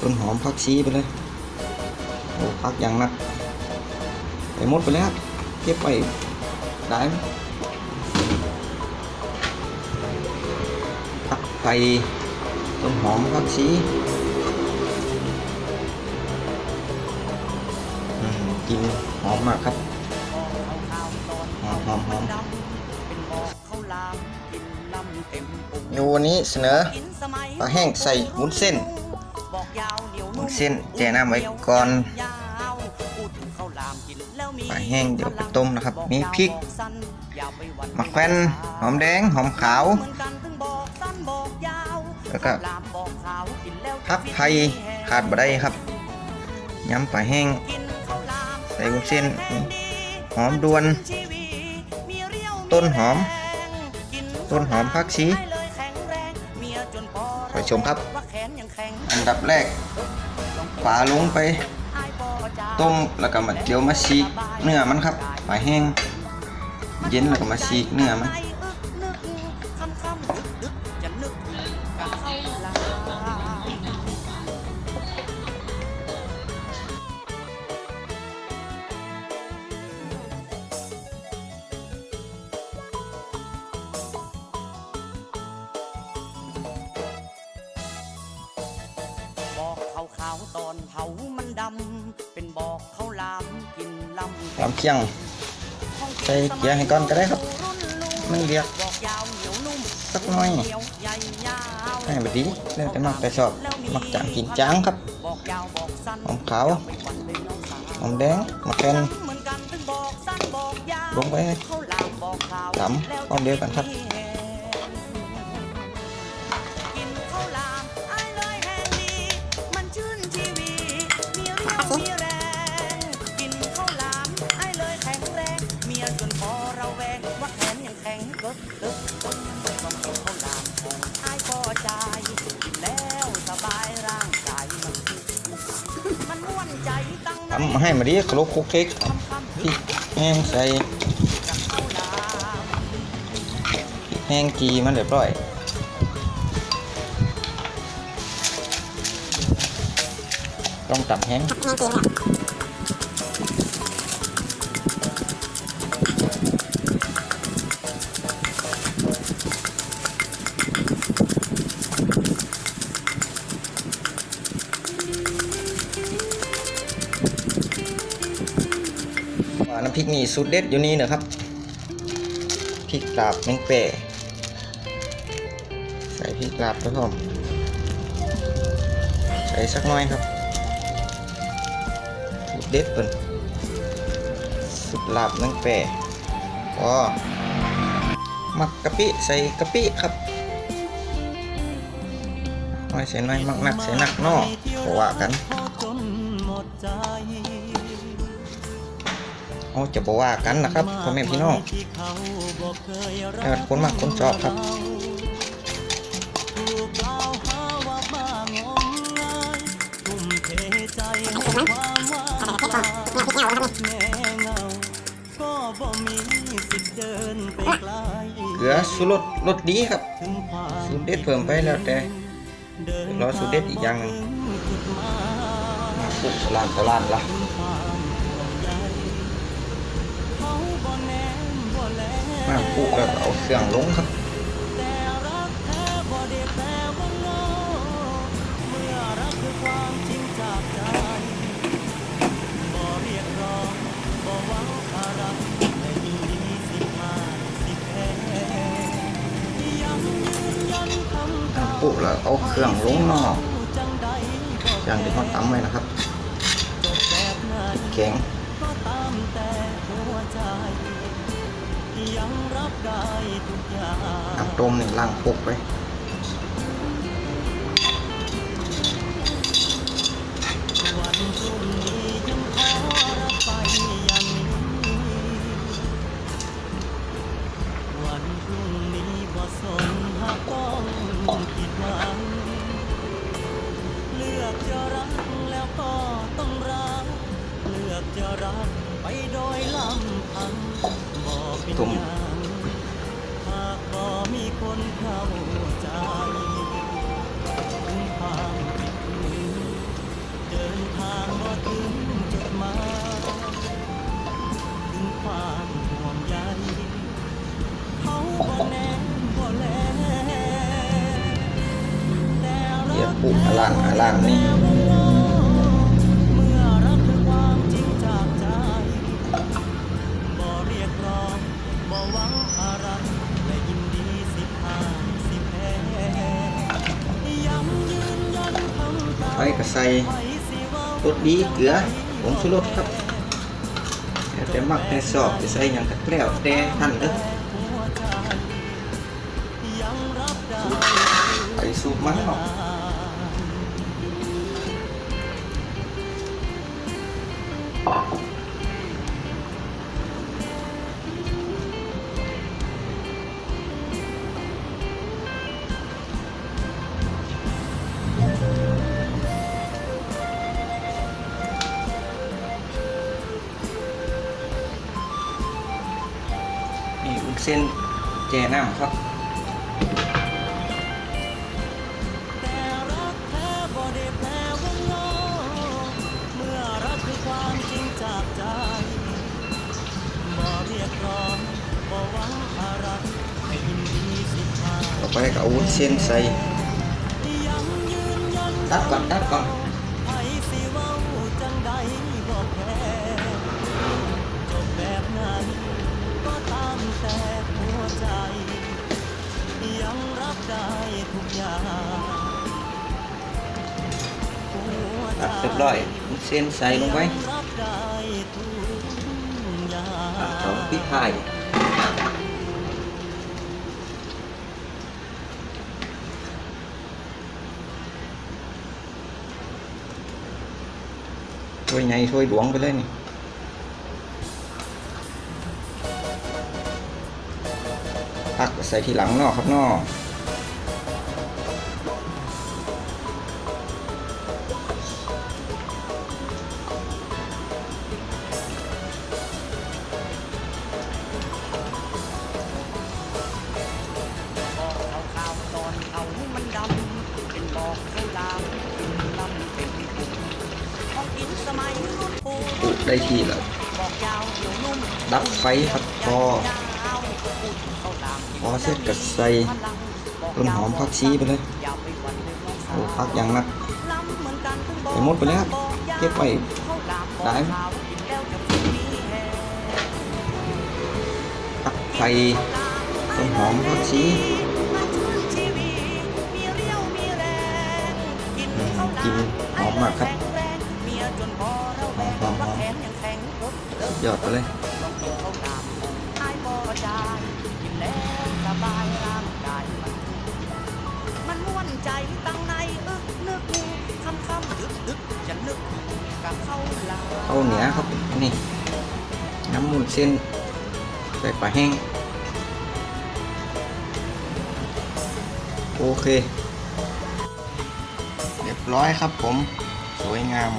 ต้นหอมผักชีไปเลยโอ้ผักอย่างหนักไปหมดไปเลยครับเก็บไปได้ไหมผักไทยต้นหอมผักชีอืมกินหอมมากครับหอมหอมหอมเดี๋ยววันนี้เสนอปลาแห้งใส่วุ้นเส้น เส้นแช่น้ำไว้ก่อนปลาแห้งเดี๋ยวไปต้มนะครับ มีพริกมะแขวนหอมแดง หอมขาว แล้วก็พักไผ่ขาดบ่ได้ครับยำปลาแห้ง ใส่วุ้นเส้น หอมดวน ต้นหอม ต้นหอมผักชีไปชมครับอัน ดับแรกฝาลงไป ต้มแล้วก็มาเดี๋ยวมาฉีกเนื้อมันครับฝาแห้ง เย็นแล้วก็มาฉีกเนื้อมัน เผามันดำเป็นบอกข้าวหลามกินลำลำเคียงใส่เกลือให้ก่อนก็ได้ครับไม่เรียกบอกยาวเหนียวนุ่มสักหน่อยเหนียวใหญ่ยาวให้แบบนี้เรื่องแต่มักแต่ชอบมักจางกินจางครับบอกยาวบอกสั้นหอมขาวไม่หวั่นเลยน้องสาวหอมแดงมะแขวนเหมือนกันถึงบอกสั้นบอกยาวลงไปข้าวหลามบอกขาวตำแล้วพร้อมเดียวกันครับ ทำให้มาดีครบคุกเค้กคำคำพริกแห้งใส่แห้งจีมันเรียบร้อยต้องตับแห้งว่าน้ น้ำพริกนี่สูตรเด็ดอยู่นี่นะครับพริกลาบแมงเป่ใส่พริกลาบไปพร้อมใส่สักหน้อยครับสูตรเด็ดเปิ่นสูตรลาบแมงเป่พอมักกะปิใส่กะปิครับน้อยใส่น้อยมักหนักใส่หนักนอกเพราะว่ากัน เขาจะบอกว่ากันนะครับพ่อแม่พี่น้องที่เขาบอกเคยรัแต่คนมากคนชอบครับถูกกล่าวหาว่าบ้างมงายทุ่มเทใจให้ความว่างแม่เงาก็บ่มีสิทธิ์เดินไปไกลเกลือสูรสรสดีครับถึงความสูตรเด็ดเพิ่มไปแล้วแต่เดินรอสูตรเด็ดอีกอย่างหนึ่งจุดหมายมาปลุกตลาดตลาดละ มาปลุกแล้วก็เอาเครื่องลงครับปลว่าโง่เอามจริงจากใจบ่เรียกร้องบ่หวังอะไรแต่ยินดีสิมาสิแพ้ยังยืนยันคำมาเก่าปลุกแล้วเอาเครื่องลงนอกอย่างที่เขาตำไว้นะครับแข็ง น้ำต้มนี่ล้างปลุกไปวันพรุ่งนี้ยังขอรับไปอย่างนี้วันพรุ่งนี้บ่สนหากต้องผิดหวังเลือกจะรักแล้วก็ต้องรักเลือกจะรักไปโดยลำพังบ่เป็น ตุ่มเดี๋ยวปุ่มอล่างอล่างนี่ ส่ไว้สิเว้ารสดีเกลือผงชูรสครับแต่มักในสอบจะใส่อย่างกระแล้วแต่ท่านเด้อใจยังรับไปสูบมันเนาะนี่ ยกร้องบ่หวังอะไรให้ยินดีสิพาต่อไปก็เอาวุ้นเส้นใส่ตัดก่อนตัดก่อนจบแบบบไหนก็ตามแต่ ใจ ยังรับได้ทุกอย่างหัวใจตัดเรียบร้อยเส้นใส่ลงไปรับได้ทุกองพริกไทยถ้วยใหญ่วยหลวงไปเลยนี่ ใส่ทีหลังนอกครับนอกได้ที่แล้วดับไฟครับพอ พอเสร็จก็ใส่ต้นหอมผักชีไปเลยโอ้พักอย่างนักไปหมดไปแล้วครับเก็บไว้ได้ไหมผักไทยต้นหอมผักชีอืมกลินหอมมากครับหอมหอมหอมสุดยอดไปเลย กินแล้วสบายร่างกายมันมันม่วนใจตั้งในอึกนึกคำคำดึกดึกจะนึกกับเข้าลาข้าเหนียครับนี่น้ำมูนเส้นใส่ปลาแห้งโอเค เรียบร้อยครับผม สวยงาม